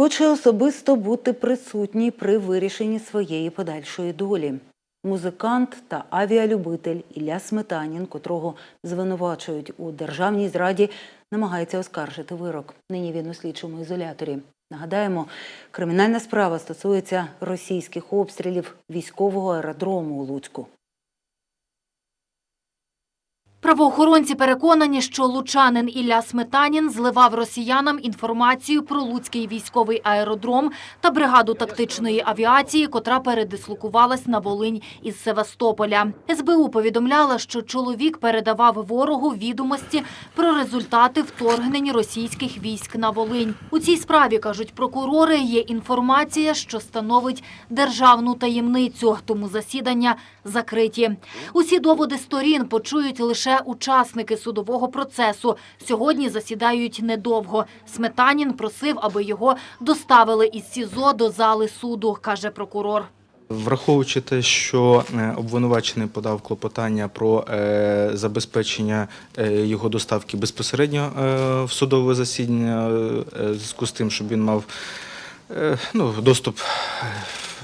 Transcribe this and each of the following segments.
Хоче особисто бути присутній при вирішенні своєї подальшої долі. Музикант та авіалюбитель Ілля Сметанін, котрого звинувачують у державній зраді, намагається оскаржити вирок. Нині він у слідчому ізоляторі. Нагадаємо, кримінальна справа стосується російських обстрілів військового аеродрому у Луцьку. Правоохоронці переконані, що лучанин Ілля Сметанін зливав росіянам інформацію про Луцький військовий аеродром та бригаду тактичної авіації, котра передислокувалась на Волинь із Севастополя. СБУ повідомляла, що чоловік передавав ворогу відомості про результати вторгнень російських військ на Волинь. У цій справі, кажуть прокурори, є інформація, що становить державну таємницю, тому засідання закриті. Усі доводи сторін почують лише учасники судового процесу. Сьогодні засідають недовго. Сметанін просив, аби його доставили із СІЗО до зали суду, каже прокурор. Враховуючи те, що е, обвинувачений подав клопотання про е, забезпечення е, його доставки безпосередньо в судове засідання, зв'язку з тим, щоб він мав ну, доступ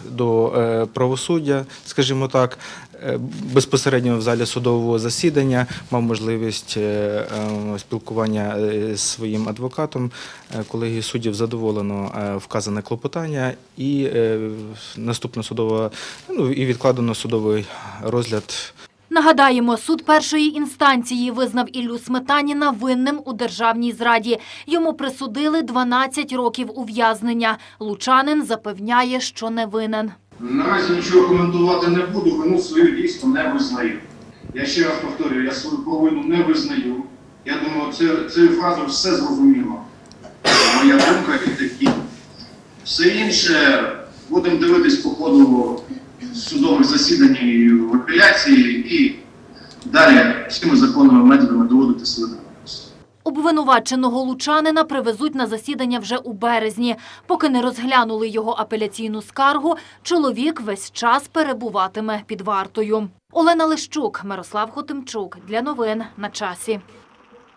до е, правосуддя, скажімо так, е, безпосередньо в залі судового засідання мав можливість е, спілкування з своїм адвокатом. Колегії суддів задоволено вказане клопотання і наступна судова, ну і відкладено судовий розгляд Нагадаємо, суд першої інстанції визнав Іллю Сметаніна винним у державній зраді. Йому присудили 12 років ув'язнення. Лучанин запевняє, що не винен. Наразі нічого коментувати не буду, вину свою дійсно не визнаю. Я ще раз повторюю, я свою провину не визнаю. Я думаю, це, цією фразою все зрозуміло. Моя думка і такі. Все інше будемо дивитись по ходу судових засідань і в апеляції і далі всіми законними методами доводити свою невинність. Обвинуваченого лучанина привезуть на засідання вже у березні. Поки не розглянули його апеляційну скаргу, чоловік весь час перебуватиме під вартою. Олена Лищук, Мирослав Хотимчук. Для новин на часі.